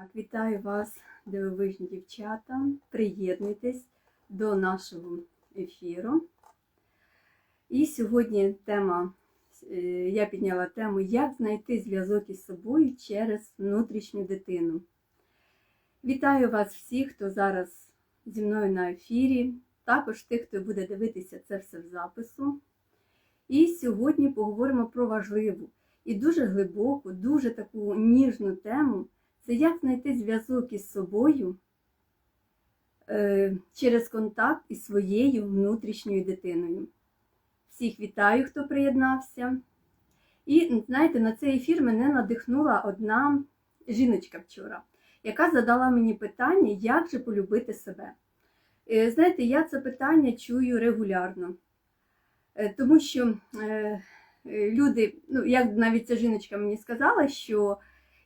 Так, вітаю вас, дивовижні дівчата. Приєднуйтесь до нашого ефіру. І сьогодні тема, е, я підняла тему, як знайти зв'язок із собою через внутрішню дитину. Вітаю вас всіх, хто зараз зі мною на ефірі, також тих, хто буде дивитися це все в запису. І сьогодні поговоримо про важливу і дуже глибоку, дуже таку ніжну тему це як знайти зв'язок із собою е, через контакт із своєю внутрішньою дитиною. Всіх вітаю, хто приєднався. І знаєте, на цей ефір мене надихнула одна жіночка вчора, яка задала мені питання, як же полюбити себе. Е, Знаєте, я це питання чую регулярно, Е, тому що люди, ну як навіть ця жіночка мені сказала, що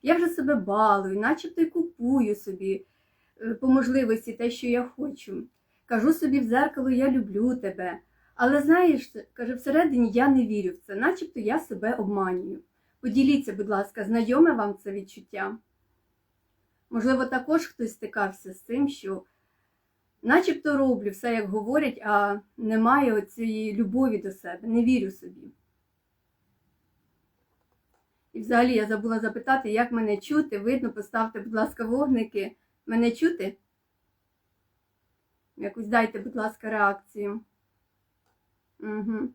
я вже себе балую, начебто й купую собі е, по можливості те, що я хочу. Кажу собі в зеркало, я люблю тебе. Але знаєш, каже, всередині я не вірю в це, начебто я себе обманюю. Поділіться, будь ласка, знайоме вам це відчуття? Можливо, також хтось стикався з цим, що начебто роблю все, як говорять, а немає цієї любові до себе, не вірю собі. І взагалі я забула запитати, як мене чути. Видно, поставте, будь ласка, вогники. Мене чути? Якусь дайте, будь ласка, реакцію. Угу.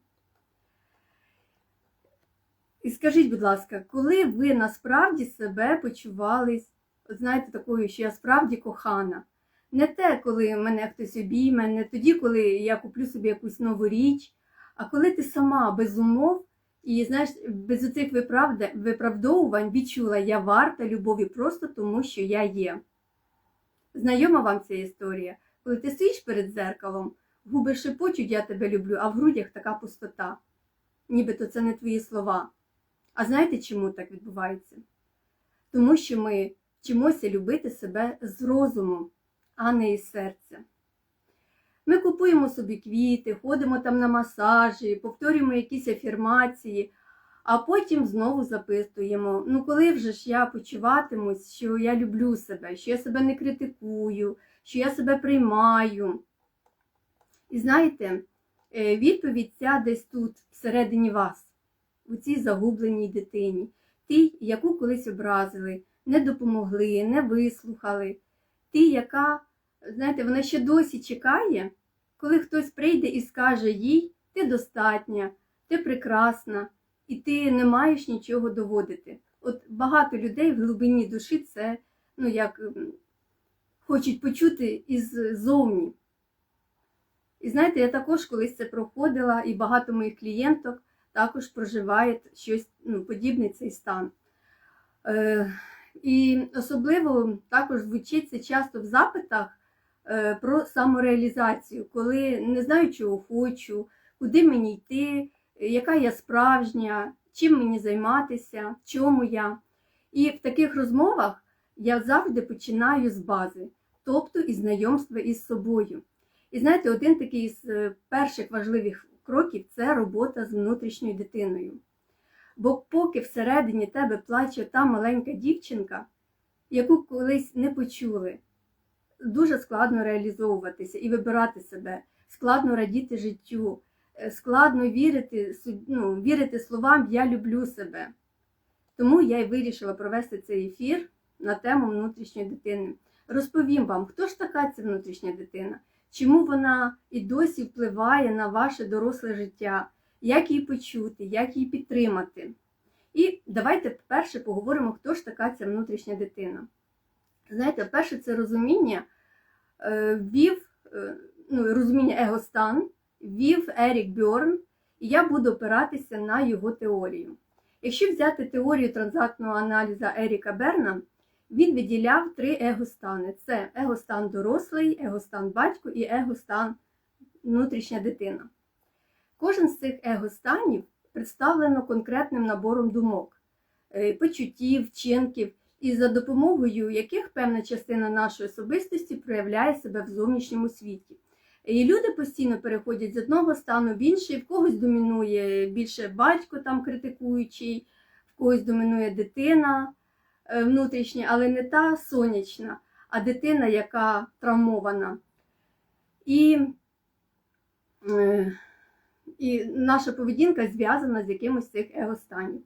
І скажіть, будь ласка, коли ви насправді себе почувались, от знаєте, такою, що я справді кохана? Не те, коли мене хтось обійме, не тоді, коли я куплю собі якусь нову річ, а коли ти сама без умов і знаєш, без оцих виправда- виправдовувань відчула, я варта любові просто тому, що я є. Знайома вам ця історія? Коли ти стоїш перед зеркалом, губи шепочуть, я тебе люблю, а в грудях така пустота. Нібито це не твої слова. А знаєте, чому так відбувається? Тому що ми вчимося любити себе з розуму, а не із серця. Ми купуємо собі квіти, ходимо там на масажі, повторюємо якісь афірмації, а потім знову записуємо: ну коли вже ж я почуватимусь, що я люблю себе, що я себе не критикую, що я себе приймаю. І знаєте, е, відповідь ця десь тут, всередині вас, у цій загубленій дитині, тій, яку колись образили, не допомогли, не вислухали, тій, яка, знаєте, вона ще досі чекає, коли хтось прийде і скаже їй, ти достатня, ти прекрасна, і ти не маєш нічого доводити. От багато людей в глибині душі це, ну як хочуть почути іззовні. І знаєте, я також колись це проходила, і багато моїх клієнток також проживають щось ну, подібне цей стан. Е, і особливо також звучить це часто в запитах про самореалізацію, коли не знаю, чого хочу, куди мені йти, яка я справжня, чим мені займатися, чому я. І в таких розмовах я завжди починаю з бази, тобто із знайомства із собою. І знаєте, один такий з е, перших важливих кроків це робота з внутрішньою дитиною. Бо поки всередині тебе плаче та маленька дівчинка, яку колись не почули, дуже складно реалізовуватися і вибирати себе, складно радіти життю, е, складно вірити, ну, вірити словам Я люблю себе. Тому я й вирішила провести цей ефір на тему внутрішньої дитини. Розповім вам, хто ж така ця внутрішня дитина, чому вона і досі впливає на ваше доросле життя, як її почути, як її підтримати. І давайте перше поговоримо, хто ж така ця внутрішня дитина. Знаєте, перше це розуміння е, ввів, е, ну, розуміння егостан, ввів Ерік Бьорн, і я буду опиратися на його теорію. Якщо взяти теорію транзактного аналізу Еріка Берна, він виділяв три егостани: це егостан дорослий, егостан батько і егостан внутрішня дитина. Кожен з цих егостанів представлено конкретним набором думок, е, почуттів, вчинків, і за допомогою яких певна частина нашої особистості проявляє себе в зовнішньому світі. І люди постійно переходять з одного стану в інший, в когось домінує більше батько там критикуючий, в когось домінує дитина, е, внутрішнє, але не та сонячна, а дитина, яка травмована. І, е, і наша поведінка зв'язана з якимось цих егостанів.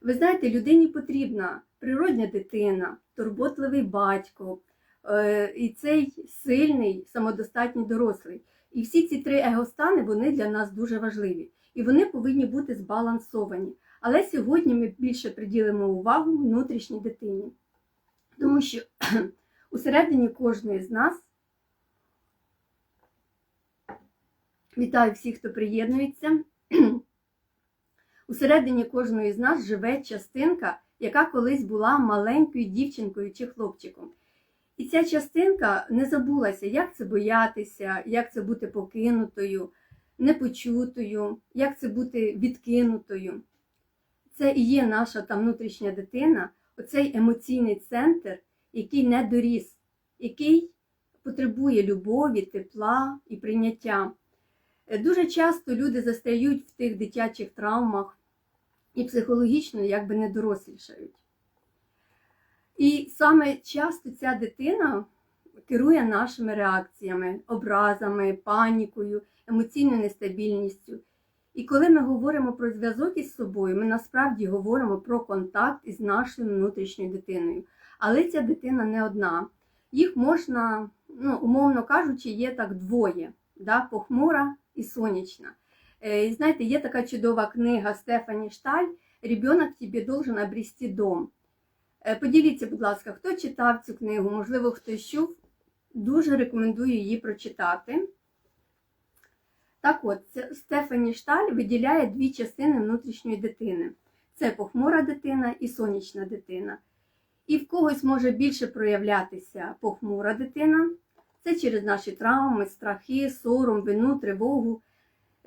Ви знаєте, людині потрібна природня дитина, турботливий батько е, і цей сильний, самодостатній дорослий. І всі ці три егостани вони для нас дуже важливі. І вони повинні бути збалансовані. Але сьогодні ми більше приділимо увагу внутрішній дитині. Тому що усередині кожної з нас вітаю всіх, хто приєднується. Усередині кожної з нас живе частинка, яка колись була маленькою дівчинкою чи хлопчиком. І ця частинка не забулася, як це боятися, як це бути покинутою, непочутою, як це бути відкинутою. Це і є наша та внутрішня дитина, оцей емоційний центр, який не доріс, який потребує любові, тепла і прийняття. Е, Дуже часто люди застають в тих дитячих травмах і психологічно якби не дорослішають. І саме часто ця дитина керує нашими реакціями, образами, панікою, емоційною нестабільністю. І коли ми говоримо про зв'язок із собою, ми насправді говоримо про контакт із нашою внутрішньою дитиною. Але ця дитина не одна. Їх можна, ну, умовно кажучи, є так двоє: да? похмура і сонячна. І знаєте, є така чудова книга Стефані Шталь Ребенок тобі должен обрести дом. Е, Поділіться, будь ласка, хто читав цю книгу, можливо, хтось чув. Дуже рекомендую її прочитати. Так от, Стефані Шталь виділяє дві частини внутрішньої дитини: це похмура дитина і сонячна дитина. І в когось може більше проявлятися похмура дитина. Це через наші травми, страхи, сором, вину, тривогу.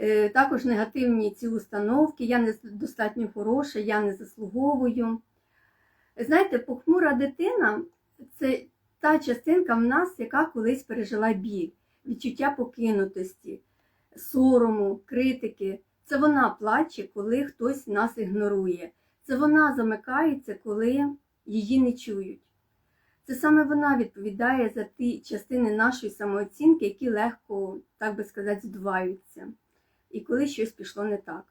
Е, Також негативні ці установки, я не достатньо хороша, я не заслуговую. Знаєте, похмура дитина це та частинка в нас, яка колись пережила біль, відчуття покинутості, сорому, критики. Це вона плаче, коли хтось нас ігнорує. Це вона замикається, коли її не чують. Це саме вона відповідає за ті частини нашої самооцінки, які легко, так би сказати, здуваються. І коли щось пішло не так.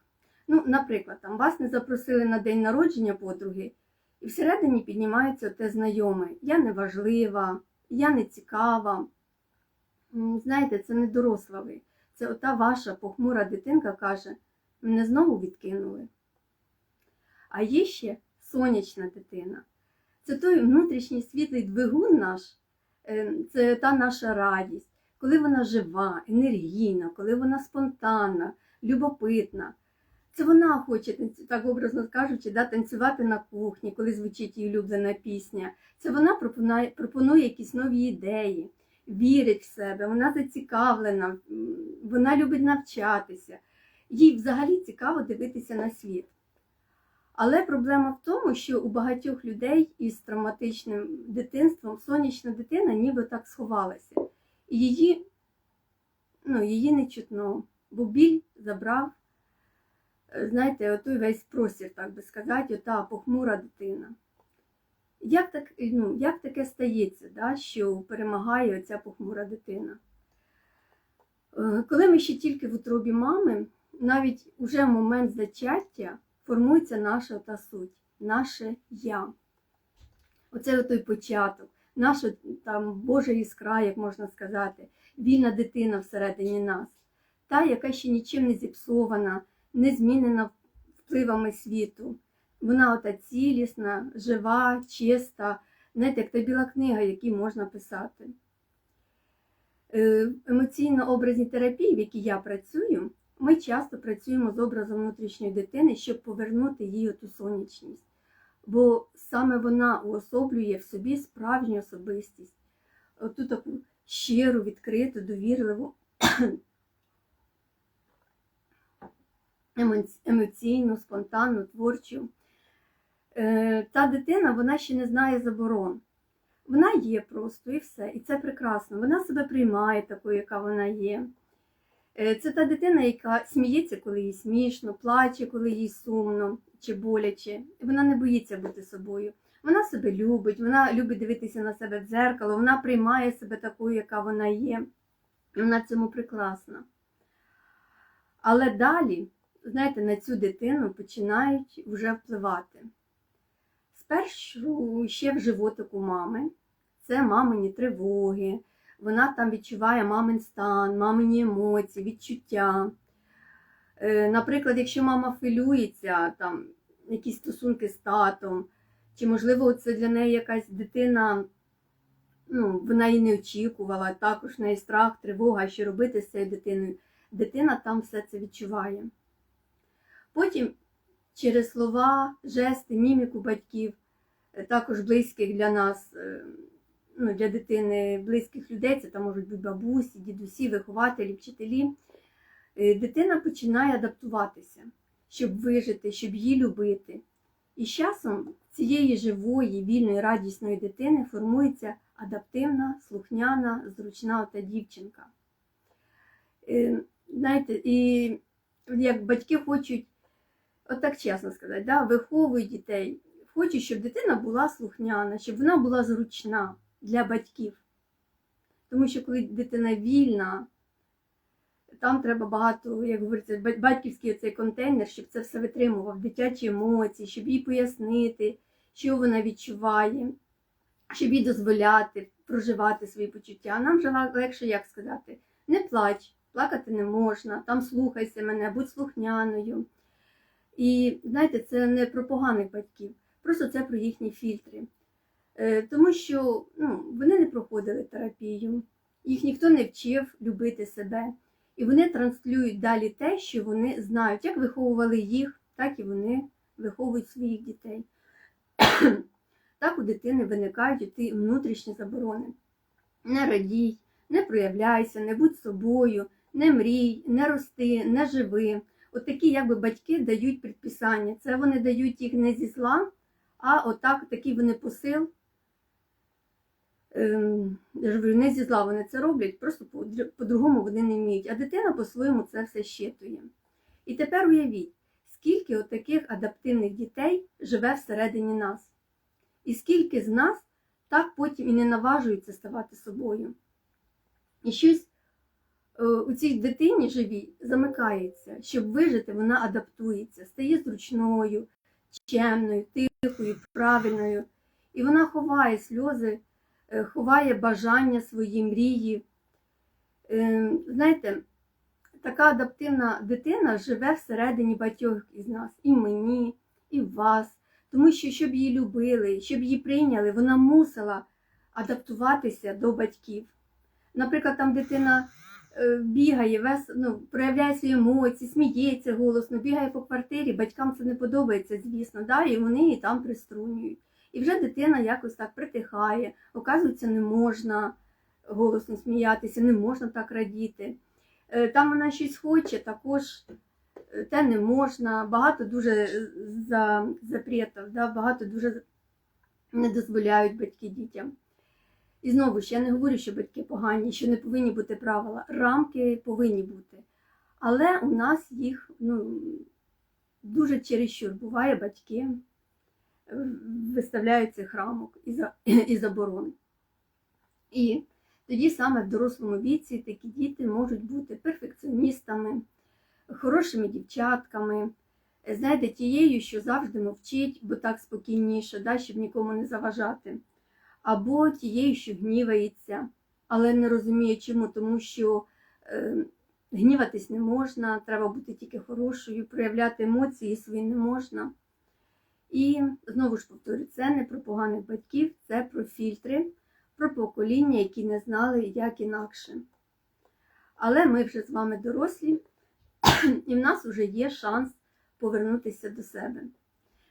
Ну, наприклад, там вас не запросили на день народження подруги, і всередині піднімається те знайоме. Я не важлива, я не цікава. Знаєте, це не доросла ви. Це ота ваша похмура дитинка каже, мене знову відкинули. А є ще сонячна дитина. Це той внутрішній світлий двигун наш, е, це та наша радість, коли вона жива, енергійна, коли вона спонтанна, любопитна. Це вона хоче, так образно кажучи, да, танцювати на кухні, коли звучить її улюблена пісня. Це вона пропонує, пропонує якісь нові ідеї, вірить в себе, вона зацікавлена, вона любить навчатися. Їй взагалі цікаво дивитися на світ. Але проблема в тому, що у багатьох людей із травматичним дитинством сонячна дитина ніби так сховалася. Її, ну, її не чутно, бо біль забрав, е, знаєте, отой весь простір, так би сказати, ота похмура дитина. Як, так, ну, як таке стається, да, що перемагає оця похмура дитина? Е, Коли ми ще тільки в утробі мами, навіть уже в момент зачаття формується наша та суть, наше я. Оце той початок, наша там Божа іскра, як можна сказати, вільна дитина всередині нас, та, яка ще нічим не зіпсована, не змінена впливами світу. Вона ота цілісна, жива, чиста, знаєте, як та біла книга, яку можна писати. Е, емоційно-образній терапії, в якій я працюю, ми часто працюємо з образом внутрішньої дитини, щоб повернути їй ту сонячність. Бо саме вона уособлює в собі справжню особистість, оту таку щиру, відкриту, довірливу, емоційну, спонтанну, творчу. Е, Та дитина вона ще не знає заборон. Вона є просто і все. І це прекрасно. Вона себе приймає такою, яка вона є. Е, Це та дитина, яка сміється, коли їй смішно, плаче, коли їй сумно чи боляче. Вона не боїться бути собою. Вона себе любить, вона любить дивитися на себе в дзеркало, вона приймає себе такою, яка вона є. Вона цьому прекрасна. Але далі, знаєте, на цю дитину починають вже впливати. Спершу ще в животику мами, це мамині тривоги, вона там відчуває мамин стан, мамині емоції, відчуття. Е, Наприклад, якщо мама хвилюється, там якісь стосунки з татом, чи, можливо, це для неї якась дитина, ну, вона її не очікувала, також в неї страх, тривога, що робити з цією дитиною. Дитина там все це відчуває. Потім через слова, жести, міміку батьків, е, також близьких для нас, е, ну, для дитини, близьких людей, це там можуть бути бабусі, дідусі, вихователі, вчителі. Е, Дитина починає адаптуватися, щоб вижити, щоб її любити. І з часом цієї живої, вільної, радісної дитини формується адаптивна, слухняна, зручна та дівчинка. Е, Знаєте, і як батьки хочуть, отак чесно сказати, да, виховують дітей, хочуть, щоб дитина була слухняна, щоб вона була зручна для батьків. Тому що коли дитина вільна, там треба багато, як говориться, батьківський цей контейнер, щоб це все витримував, дитячі емоції, щоб їй пояснити, що вона відчуває, щоб їй дозволяти проживати свої почуття. Нам вже легше як сказати, не плач, плакати не можна, там слухайся мене, будь слухняною. І знаєте, це не про поганих батьків, просто це про їхні фільтри. Е, Тому що ну, вони не проходили терапію, їх ніхто не вчив любити себе. І вони транслюють далі те, що вони знають, як виховували їх, так і вони виховують своїх дітей. Так у дитини виникають ті внутрішні заборони. Не радій, не проявляйся, не будь собою, не мрій, не рости, не живи. От такі якби батьки дають предписання. Це вони дають їх не зі зла, а отак такий вони посил. Ем, не зі зла вони це роблять, просто по- по-другому вони не вміють. А дитина по-своєму це все щитує. І тепер уявіть, скільки от таких адаптивних дітей живе всередині нас. І скільки з нас так потім і не наважуються ставати собою. І щось е, у цій дитині живій замикається. Щоб вижити, вона адаптується, стає зручною, чемною, тихою, правильною. І вона ховає сльози, ховає бажання свої мрії. Е, Знаєте, така адаптивна дитина живе всередині багатьох із нас, і мені, і вас. Тому що, щоб її любили, щоб її прийняли, вона мусила адаптуватися до батьків. Наприклад, там дитина е, бігає, вес, ну, проявляє свої емоції, сміється голосно, бігає по квартирі, батькам це не подобається, звісно, да, і вони її там приструнюють. І вже дитина якось так притихає, оказується, не можна голосно сміятися, не можна так радіти. Е, Там вона щось хоче, також е, те не можна, багато дуже за запретів, да, багато дуже не дозволяють батьки дітям. І знову ж я не говорю, що батьки погані, що не повинні бути правила. Рамки повинні бути. Але у нас їх ну, дуже чересчур буває батьки е, виставляють цих рамок і, за, і заборон. І тоді саме в дорослому віці такі діти можуть бути перфекціоністами, хорошими дівчатками, знаєте, тією, що завжди мовчить, бо так спокійніше, да, щоб нікому не заважати або тією, що гнівається, але не розуміє чому, тому що е, гніватись не можна, треба бути тільки хорошою, проявляти емоції свої не можна. І знову ж повторю, це не про поганих батьків, це про фільтри, про покоління, які не знали, як інакше. Але ми вже з вами дорослі, і в нас вже є шанс повернутися до себе,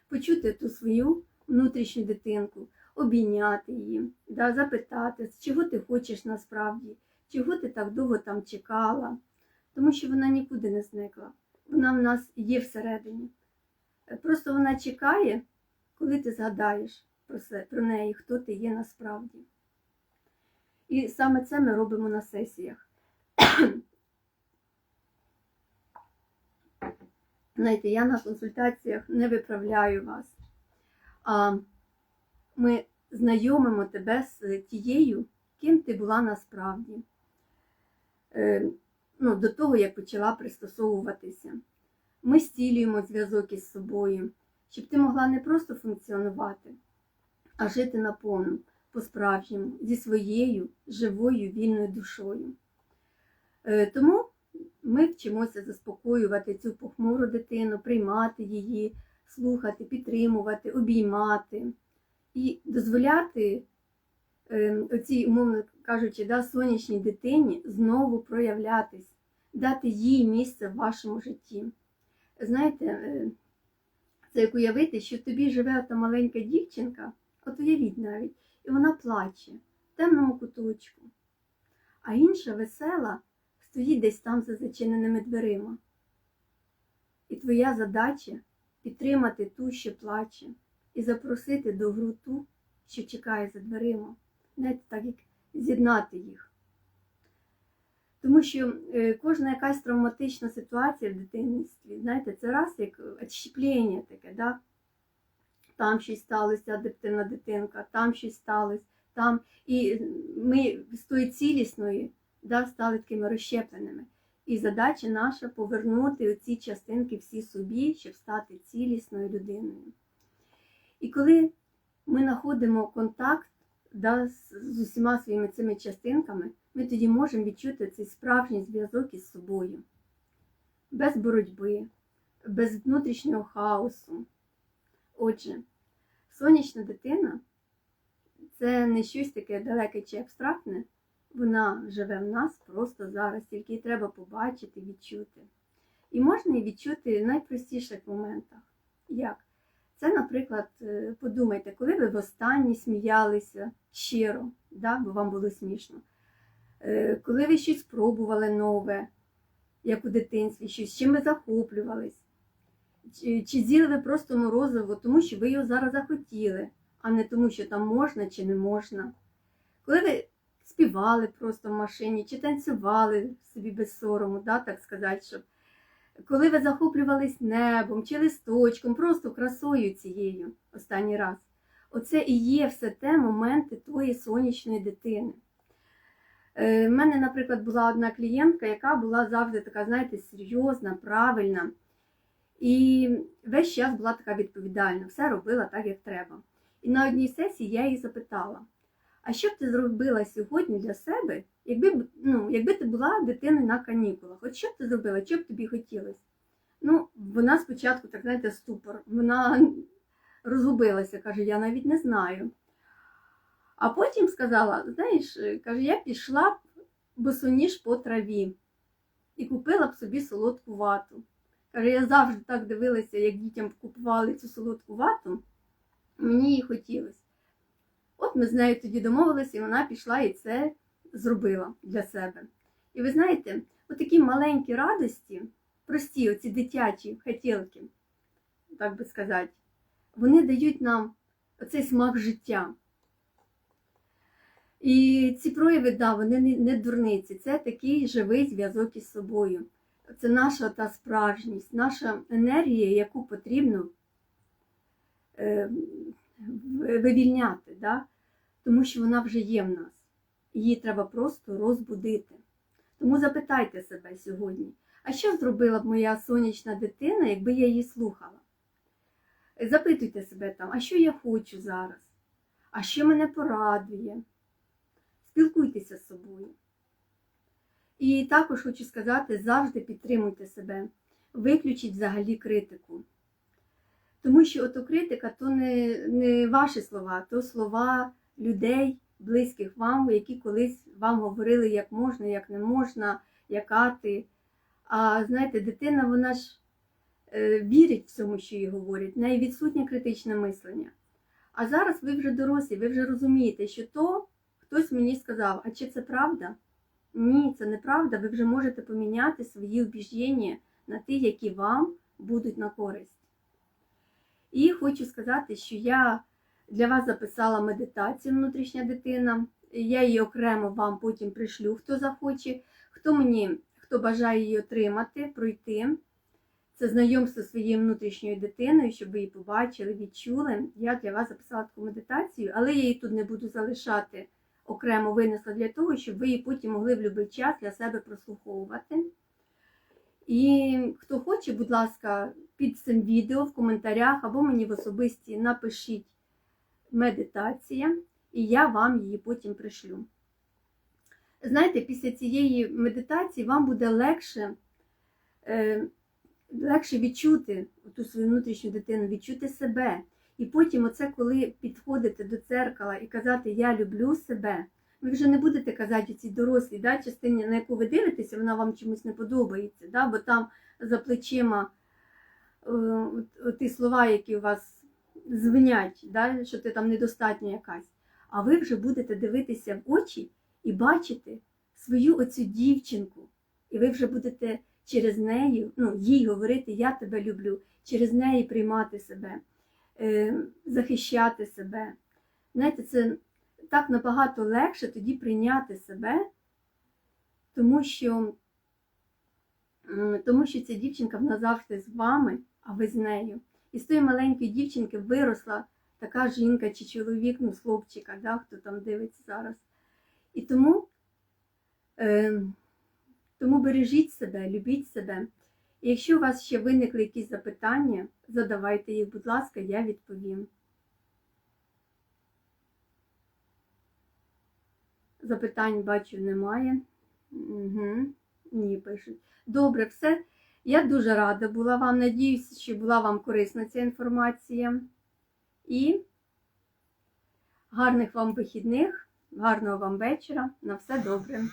почути ту свою внутрішню дитинку обійняти її, да, запитати, чого ти хочеш насправді, чого ти так довго там чекала, тому що вона нікуди не зникла. Вона в нас є всередині. Просто вона чекає, коли ти згадаєш про, се, про неї, хто ти є насправді. І саме це ми робимо на сесіях. Знаєте, я на консультаціях не виправляю вас. А ми знайомимо тебе з тією, ким ти була насправді. Е, ну, до того, як почала пристосовуватися. Ми стілюємо зв'язок із собою, щоб ти могла не просто функціонувати, а жити наповну, по-справжньому, зі своєю живою вільною душою. Е, Тому ми вчимося заспокоювати цю похмуру дитину, приймати її, слухати, підтримувати, обіймати і дозволяти е, оцій, умовно кажучи, да, сонячній дитині знову проявлятись, дати їй місце в вашому житті. Знаєте, е, це як уявити, що в тобі живе та маленька дівчинка, от уявіть навіть, і вона плаче в темному куточку, а інша весела стоїть десь там за зачиненими дверима. І твоя задача підтримати ту, що плаче, і запросити до гру ту, що чекає за дверима. Знаєте, так як з'єднати їх. Тому що е, кожна якась травматична ситуація в дитинстві, знаєте, це раз як відщеплення таке, да? там щось сталося, адаптивна дитинка, там щось сталося, там. І ми з тої цілісної да, стали такими розщепленими. І задача наша повернути оці частинки всі собі, щоб стати цілісною людиною. І коли ми знаходимо контакт да, з усіма своїми цими частинками, ми тоді можемо відчути цей справжній зв'язок із собою, без боротьби, без внутрішнього хаосу. Отже, сонячна дитина це не щось таке далеке чи абстрактне, вона живе в нас просто зараз, тільки її треба побачити, відчути. І можна її відчути в найпростіших моментах. Як? Це, наприклад, е, подумайте, коли ви востаннє сміялися щиро, да, бо вам було смішно. Е, Коли ви щось спробували нове, як у дитинстві, щось, чим ви захоплювались, чи, чи з'їли ви просто морозиво, тому що ви його зараз захотіли, а не тому, що там можна чи не можна. Коли ви співали просто в машині, чи танцювали собі без сорому, да, так сказати, щоб коли ви захоплювались небом чи листочком, просто красою цією останній раз. Оце і є все те моменти твоєї сонячної дитини. У мене, наприклад, була одна клієнтка, яка була завжди така, знаєте, серйозна, правильна. І весь час була така відповідальна, все робила так, як треба. І на одній сесії я її запитала: а що б ти зробила сьогодні для себе, якби, ну, якби ти була дитиною на канікулах? От що б ти зробила, що б тобі хотілося? Ну, вона спочатку, так знаєте, ступор, вона розгубилася, каже, я навіть не знаю. А потім сказала: знаєш, е, каже, я пішла б босоніж по траві і купила б собі солодку вату. Каже, я завжди так дивилася, як дітям купували цю солодку вату, мені її хотілося. От ми з нею тоді домовилися, і вона пішла і це зробила для себе. І ви знаєте, отакі маленькі радості, прості, оці дитячі хотілки, так би сказати, вони дають нам оцей смак життя. І ці прояви, да, вони не, не дурниці, це такий живий зв'язок із собою. Це наша та справжність, наша енергія, яку потрібно е, вивільняти, да? тому що вона вже є в нас. Її треба просто розбудити. Тому запитайте себе сьогодні, а що зробила б моя сонячна дитина, якби я її слухала? Запитуйте себе там, а що я хочу зараз? А що мене порадує? Спілкуйтеся з собою. І також хочу сказати, завжди підтримуйте себе, виключіть взагалі критику. Тому що ото критика то не, не ваші слова, то слова людей, близьких вам, які колись вам говорили, як можна, як не можна, яка ти. А знаєте, дитина, вона ж е, вірить в цьому, що їй говорять, в неї відсутнє критичне мислення. А зараз ви вже дорослі, ви вже розумієте, що то хтось мені сказав, а чи це правда? Ні, це неправда. Ви вже можете поміняти свої убіждення на ті, які вам будуть на користь. І хочу сказати, що я для вас записала медитацію внутрішня дитина. Я її окремо вам потім пришлю, хто захоче, хто мені, хто бажає її отримати, пройти. це знайомство своєю внутрішньою дитиною, щоб ви її побачили, відчули. Я для вас записала таку медитацію, але я її тут не буду залишати окремо винесла для того, щоб ви її потім могли в будь-який час для себе прослуховувати. І хто хоче, будь ласка, під цим відео в коментарях або мені в особисті напишіть медитація, і я вам її потім пришлю. Знаєте, після цієї медитації вам буде легше, е, легше відчути ту свою внутрішню дитину, відчути себе. І потім, оце, коли підходите до дзеркала і казати Я люблю себе, ви вже не будете казати цій дорослій да, частині, на яку ви дивитеся, вона вам чомусь не подобається, да, бо там за плечима е, ті слова, які у вас звенять, да, що ти там недостатня якась. А ви вже будете дивитися в очі і бачити свою оцю дівчинку. І ви вже будете через неї, ну, їй говорити Я тебе люблю, через неї приймати себе, захищати себе. Знаєте, це так набагато легше тоді прийняти себе, тому що, тому що ця дівчинка вона завжди з вами, а ви з нею. І з тої маленької дівчинки виросла така жінка чи чоловік, ну, хлопчика, да, хто там дивиться зараз. І тому, е, тому бережіть себе, любіть себе. Якщо у вас ще виникли якісь запитання, задавайте їх, будь ласка, я відповім. Запитань бачу немає. Угу. Ні, пишуть. Добре, все. Я дуже рада була вам. Надіюся, що була вам корисна ця інформація. І гарних вам вихідних, гарного вам вечора. На все добре.